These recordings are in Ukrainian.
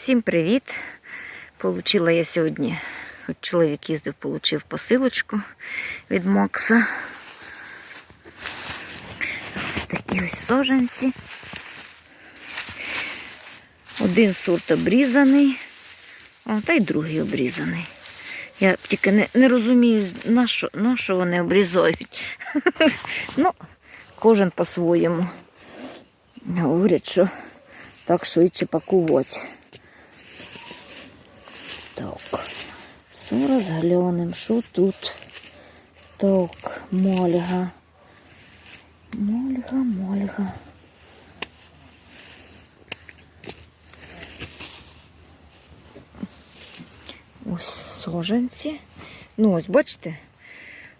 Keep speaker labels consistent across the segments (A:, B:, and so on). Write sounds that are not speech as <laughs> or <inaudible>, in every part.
A: Всім привіт! Получила я сьогодні, чоловік їздив, получив посилочку від Макса. Ось такі ось сожанці. Один сорт обрізаний, а та й другий обрізаний. Я тільки не, не розумію, на що, на що вони обрізають. <laughs> ну, кожен по-своєму. Говорять, що так швидше пакувати. Так, зараз глянемо, що тут. Так, мольга. Мольга, мольга. Ось соженці. Ну, ось, бачите,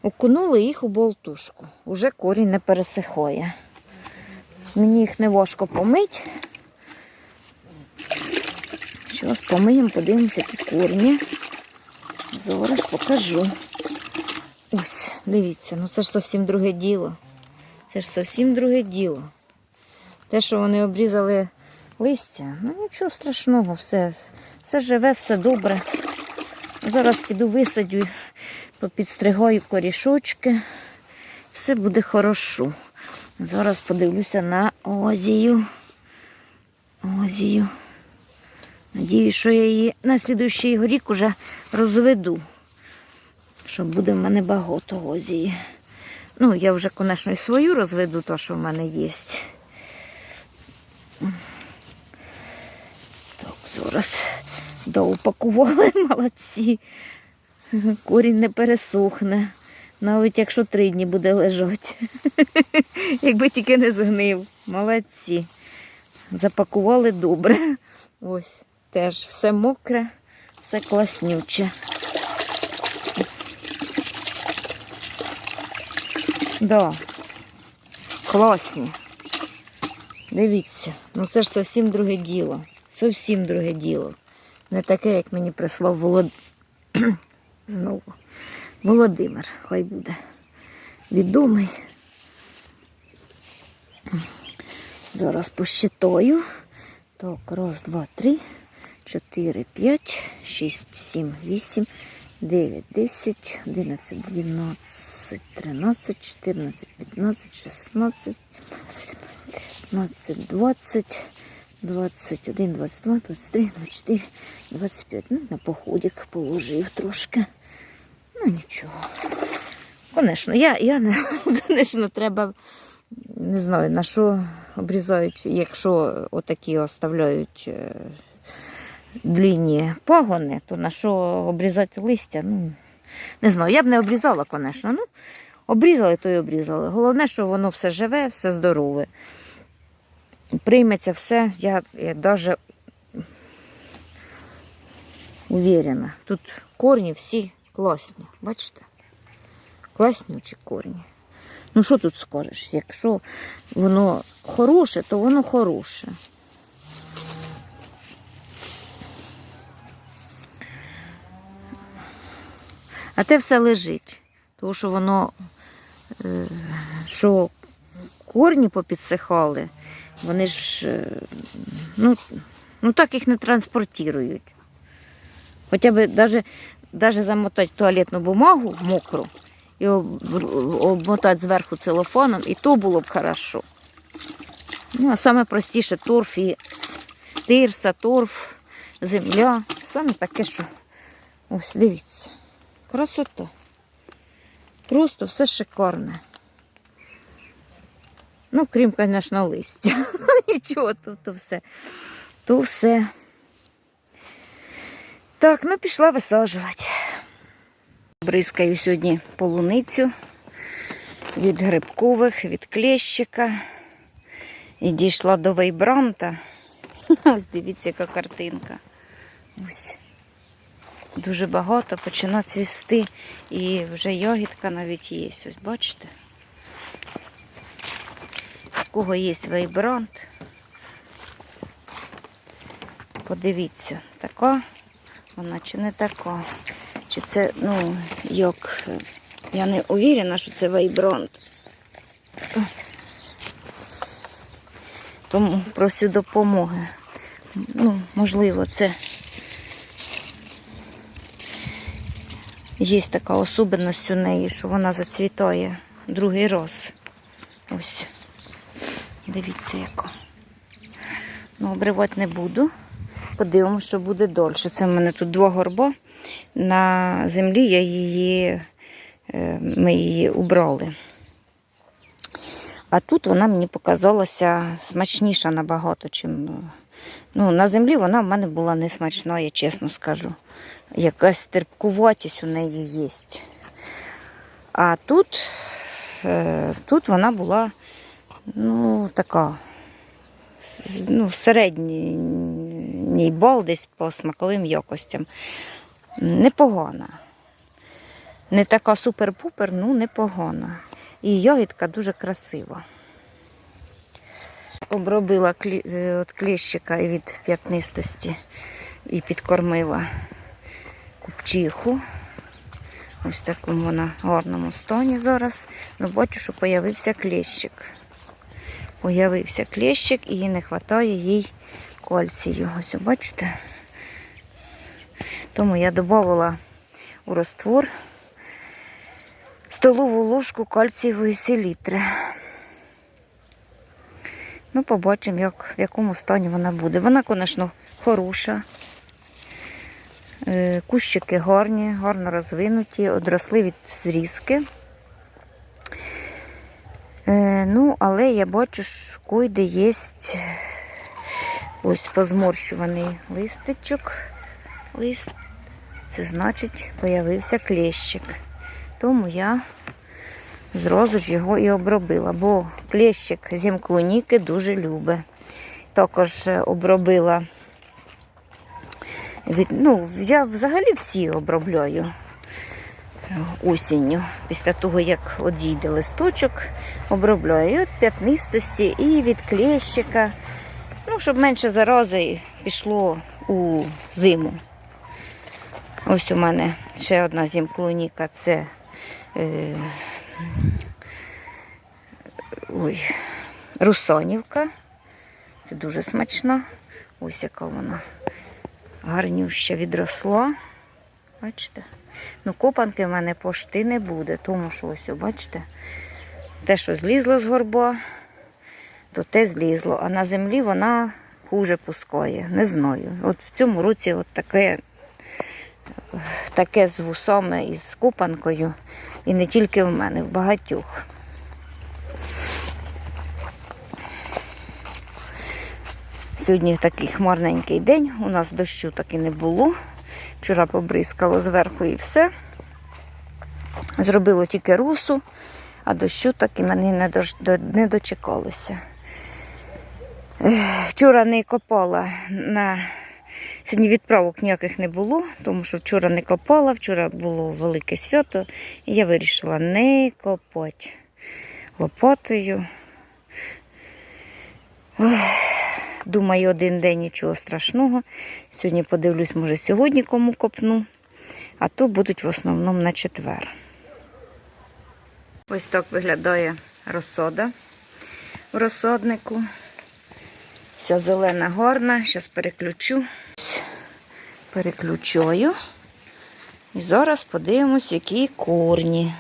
A: окунули їх у болтушку. Уже корінь не пересихає. Мені їх не важко помити. Зараз помиємо, подивимося під корні. Зараз покажу. Ось, дивіться, ну це ж зовсім друге діло. Це ж зовсім друге діло. Те, що вони обрізали листя, ну нічого страшного, все, все живе, все добре. Зараз піду висадю, попідстригаю корішочки. Все буде хорошо. Зараз подивлюся на озію. Озію. Надіюсь, що я її на слідуючий рік уже розведу. Що буде в мене багато озії. Ну, я вже, звісно, і свою розведу, то, що в мене є. Так, зараз доупакували <laughs> молодці. Корінь не пересохне. Навіть якщо три дні буде лежати. <laughs> Якби тільки не згнив. Молодці. Запакували добре. Ось теж все мокре, все класнюче. Да. Класні. Дивіться, ну це ж зовсім друге діло. Зовсім друге діло. Не таке, як мені прислав Волод... <clears throat> Знову. Володимир, хай буде. Відомий. Зараз посчитаю. Так, раз, два, три, чотири, п'ять, шість, сім, вісім, дев'ять, десять, одинадцять, дванадцять, тринадцять, чотирнадцять, п'ятнадцять, шістнадцять, п'ятнадцять, двадцять, двадцять один, двадцять два, двадцять три, двадцять чотири, двадцять п'ять. Ну, на походик положив трошки. Ну, нічого. Звісно, я, я не, <laughs> звісно, треба, не знаю, на що обрізають, якщо отакі оставляють е, длінні пагони, то на що обрізати листя, ну, не знаю, я б не обрізала, звісно. Ну, обрізали, то й обрізали. Головне, що воно все живе, все здорове. Прийметься все, я, я навіть уверена. Тут корні всі класні, бачите? Класнючі корні. Ну, що тут скажеш? Якщо воно хороше, то воно хороше. А те все лежить. Тому що воно, е, що корні попідсихали, вони ж, е, ну, ну так їх не транспортують. Хоча б навіть, замотати туалетну бумагу мокру і обмотати зверху целофаном, і то було б хорошо. Ну, а саме простіше торф і тирса, торф, земля. Саме таке, що ось дивіться. Красота. Просто все шикарне. Ну, крім, звісно, листя. <laughs> Нічого, то, то все. То все. Так, ну пішла висаджувати. Бризкаю сьогодні полуницю від грибкових, від клещика. І дійшла до вейбранта. <laughs> Ось дивіться, яка картинка. Ось. Дуже багато почина цвісти. І вже ягідка навіть є. Ось бачите? У кого є вейбрант. Подивіться, така вона чи не така. Чи це, ну, е, я не уверена, що це вейбрант. Тому просю допомоги. Ну, можливо, це є така особливість у неї, що вона зацвітає другий раз. Ось. Дивіться, яка. Ну, обривати не буду. Подивимося, що буде дольше. Це в мене тут два горба. На землі я її, е, ми її убрали. А тут вона мені показалася смачніша набагато, чим. Ну, на землі вона в мене була не смачна, я чесно скажу. Якась терпкуватість у неї є. А тут, е, тут вона була ну, така, ну, середній бал десь по смаковим якостям. Непогана. Не така супер-пупер, ну непогана. І ягідка дуже красива. Обробила клі... е, кліщика від п'ятнистості і підкормила купчиху. Ось в такому вона гарному стані зараз. Ну, бачу, що появився кліщик. Появився кліщик і не вистачає їй кальцію. Ось бачите? Тому я додавала у розтвор столову ложку кальцієвої селітри. Ну, побачимо, як, в якому стані вона буде. Вона, звісно, хороша. Е, Кущики гарні, гарно розвинуті, одросли від зрізки. Е, Ну, але я бачу, що койде є ось позморщуваний листичок. Лист. Це значить, появився клещик. Тому я зразу ж його і обробила, бо клещик зімклоніки дуже любить. Також е, обробила. Від, ну, я взагалі всі обробляю е, осінню. Після того, як одійде листочок, обробляю від п'ятнистості, і від клещика. Ну, щоб менше зарази пішло у зиму. Ось у мене ще одна зімклоніка це е, ой, русонівка. Це дуже смачна. Ось яка вона гарнюща відросла. Бачите? Ну, копанки в мене пошти не буде, тому що ось, бачите, те, що злізло з горба, то те злізло, а на землі вона хуже пускає. Не знаю. От в цьому році от таке, таке з вусами і з купанкою. І не тільки в мене, в багатьох. Сьогодні такий хмарненький день, у нас дощу так і не було. Вчора побризкало зверху і все. Зробило тільки русу, а дощу так і мене не, дочекалося. Вчора не копала на сьогодні відправок ніяких не було, тому що вчора не копала, вчора було велике свято, і я вирішила не копати лопатою. Ох, Думаю, один день нічого страшного. Сьогодні подивлюсь, може, сьогодні кому копну, а то будуть в основному на четвер. Ось так виглядає розсода в розсаднику. Вся зелена гарна. Зараз переключу. Переключаю. І зараз подивимось, які корні.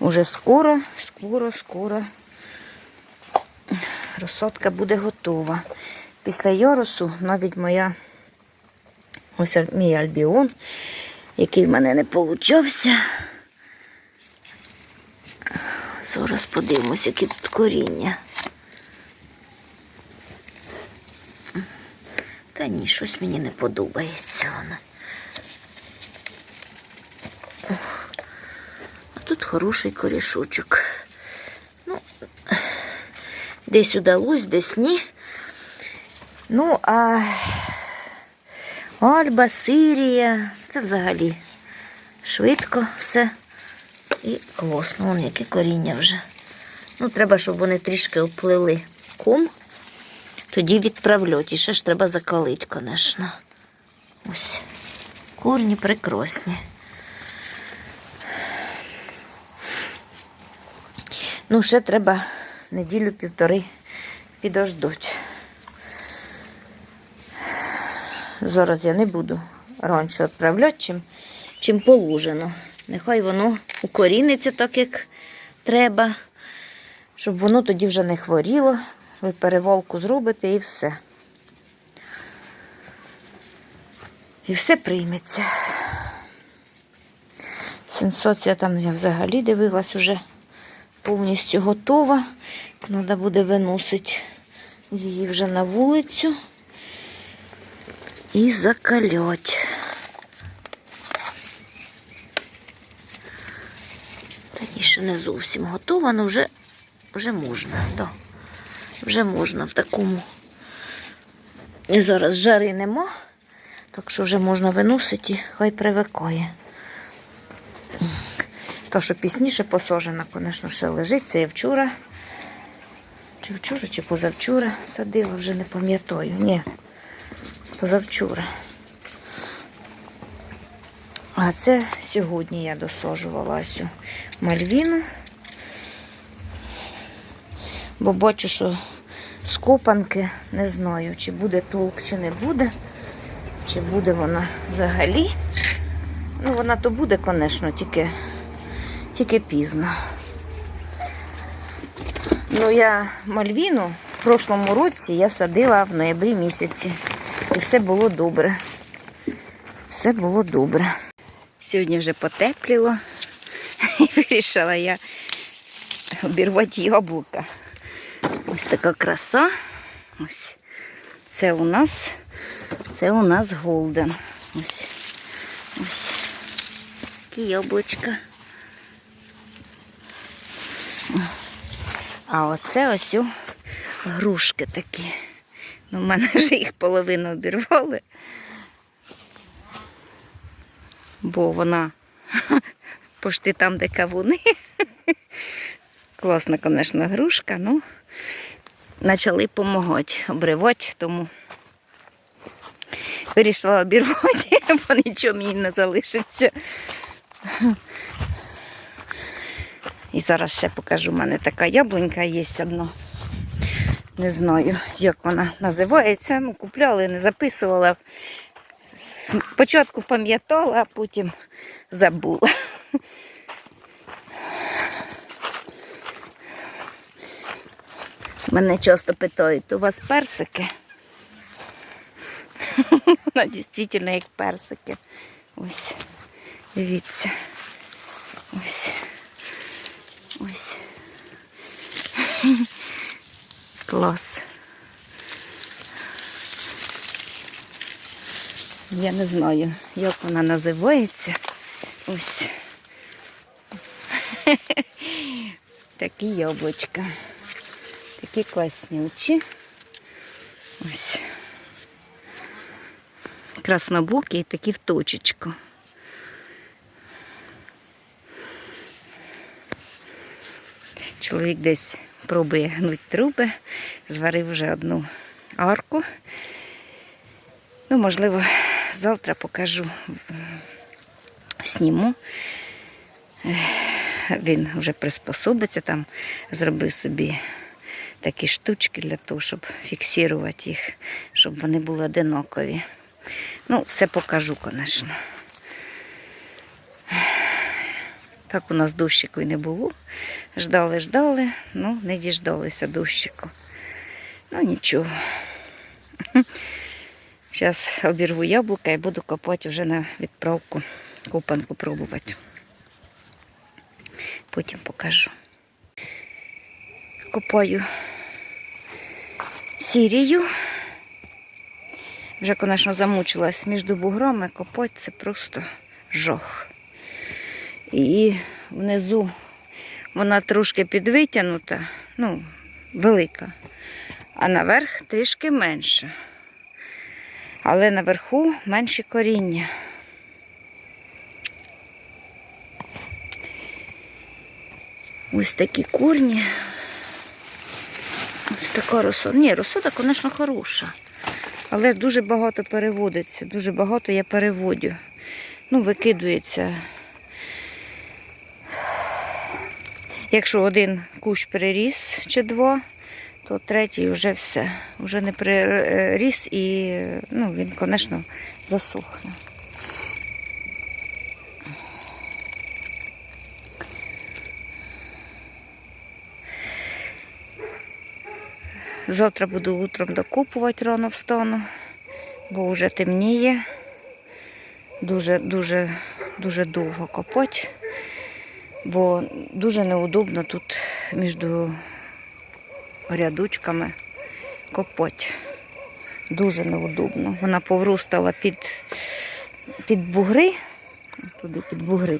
A: Уже скоро, скоро, скоро розсадка буде готова. Після ярусу навіть моя ось мій альбіон, який в мене не получався. Зараз подивимось, які тут коріння. Та ні, щось мені не подобається вона. А тут хороший корішочок. Десь удалось, десь ні. Ну, а Альба, Сирія, це взагалі швидко все і класно. Вон яке коріння вже. Ну, треба, щоб вони трішки оплили ком. Тоді відправлять. І ще ж треба закалити, звісно. Ось. Корні прекрасні. Ну, ще треба неділю-півтори підождуть. зараз я не буду раніше відправляти, чим, чим положено. Нехай воно укоріниться так, як треба, щоб воно тоді вже не хворіло. Ви переволку зробите і все. І все прийметься. Сенсація там я взагалі дивилась уже повністю готова. Треба буде виносити її вже на вулицю і закалять. Та ще не зовсім готова, але вже, вже можна. Да. Вже можна в такому. І зараз жари нема, так що вже можна виносити і хай привикає. То, що пізніше посажена, звісно, ще лежить. Це я вчора. Чи вчора, чи позавчора садила, вже не пам'ятаю. Ні, позавчора. А це сьогодні я досаджувала ось цю мальвіну. Бо бачу, що з копанки не знаю, чи буде толк, чи не буде. Чи буде вона взагалі. Ну, вона то буде, звісно, тільки, тільки пізно. Ну, я мальвіну в прошлому році я садила в ноябрі місяці. І все було добре. Все було добре. Сьогодні вже потепліло. <laughs> І вирішила я обірвати яблука. Ось така краса. Ось. Це у нас, це у нас голден. Ось. Ось. Такі яблучка. А оце ось грушки такі. Ну, в мене вже їх половину обірвали. Бо вона <laughs> пошти там, де кавуни. Класна, звісно, грушка, ну почали допомагати обривати, тому вирішила обірвати, <laughs> бо нічого мені не залишиться. І зараз ще покажу, у мене така яблунька є одна. Не знаю, як вона називається. Ну, купляла, не записувала. Спочатку пам'ятала, а потім забула. Мене часто питають, у вас персики? Вона дійсно як персики. Ось, дивіться. Ось. Ось. <laughs> Клас. Я не знаю, як вона називається. Ось. <laughs> Такі яблучка. Такі класнючі. Ось. Краснобокі і такі в точечку. Чоловік десь пробує гнуть труби, зварив вже одну арку. Ну, можливо, завтра покажу, сніму. Він вже приспособиться там, зробив собі такі штучки для того, щоб фіксувати їх, щоб вони були одинакові. Ну, все покажу, звісно. Так у нас дощику і не було. Ждали, ждали, ну не діждалися дощику. Ну нічого. <laughs> Зараз обірву яблука і буду копати вже на відправку копанку пробувати. Потім покажу. Копаю сірію. Вже, звісно, замучилась між буграми, копати це просто жах. І внизу вона трошки підвитягнута, ну, велика, а наверх трішки менше. Але наверху менші коріння. Ось такі корні. Ось така розсода. Ні, розсода, звісно, хороша. Але дуже багато переводиться, дуже багато я переводю. Ну, викидується. Якщо один кущ переріс чи два, то третій вже все. Вже не приріс і ну, він, звісно, засохне. Завтра буду утром докупувати рано встану, бо вже темніє. Дуже, дуже, довго копати, бо дуже неудобно тут між рядочками копати. Дуже неудобно. Вона поврустала під, під бугри, туди під бугри.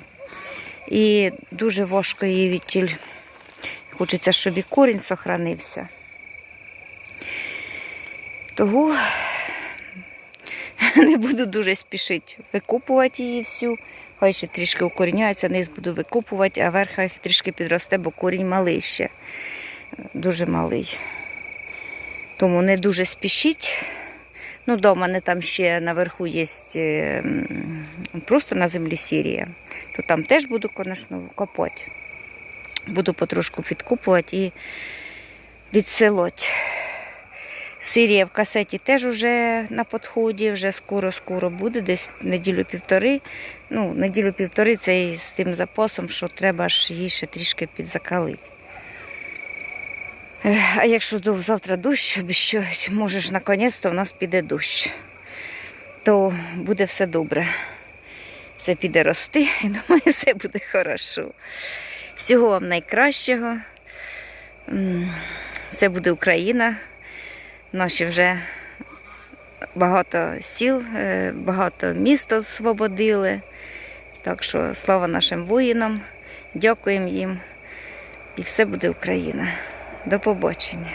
A: І дуже важко її відтіль. Хочеться, щоб і корінь сохранився. Того <laughs> не буду дуже спішити викупувати її всю. Хай ще трішки укоріняється, низ буду викупувати, а верх трішки підросте, бо корінь малий ще. Дуже малий. Тому не дуже спішіть. Ну, до мене там ще наверху є е, просто на землі сірія. То там теж буду, звісно, копати. Буду потрошку підкупувати і відселoti. Сирія в касеті теж вже на підході, вже скоро-скоро буде, десь неділю-півтори. Ну, неділю-півтори це і з тим запасом, що треба ж її ще трішки підзакалити. А якщо завтра дощ обіщають, може ж наконець-то в нас піде дощ, то буде все добре. Все піде рости, <laughs> і думаю, все буде хорошо. Всього вам найкращого. Все буде Україна. Наші вже багато сіл, е, багато міст освободили. Так що слава нашим воїнам, дякуємо їм. І все буде Україна. До побачення.